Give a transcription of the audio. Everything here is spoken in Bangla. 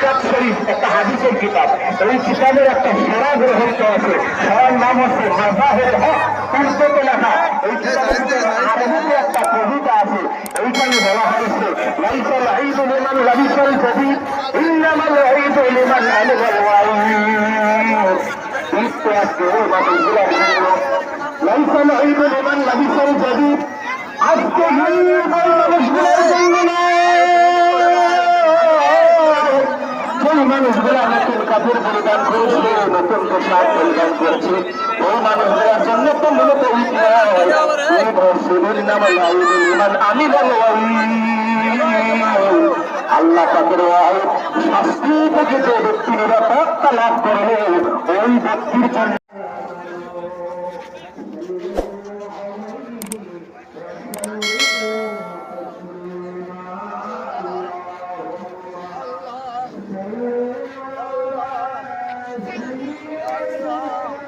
মিসকাত শরীফ একটা হাদিসের কিতাব। এই কিতাবের একটা সেরা গ্রন্থ আছে, সেরার নাম হচ্ছে মাজাহের হক উর্দুতে লেখা। এই কিতাবের একটা কবিতা আছে, এইখানে বলা হয়েছে আজকে সেই মানুষগুলা নতুন কাপড় পরিধান করেছে নতুন পোশাক পরিধান করেছে ওই মানুষগুলার জন্য তো মূলত আমি আল্লাহ তাদের শাস্তি থেকে যে ব্যক্তি নিরাপত্তা লাভ করবে ওই ব্যক্তির জন্য Allah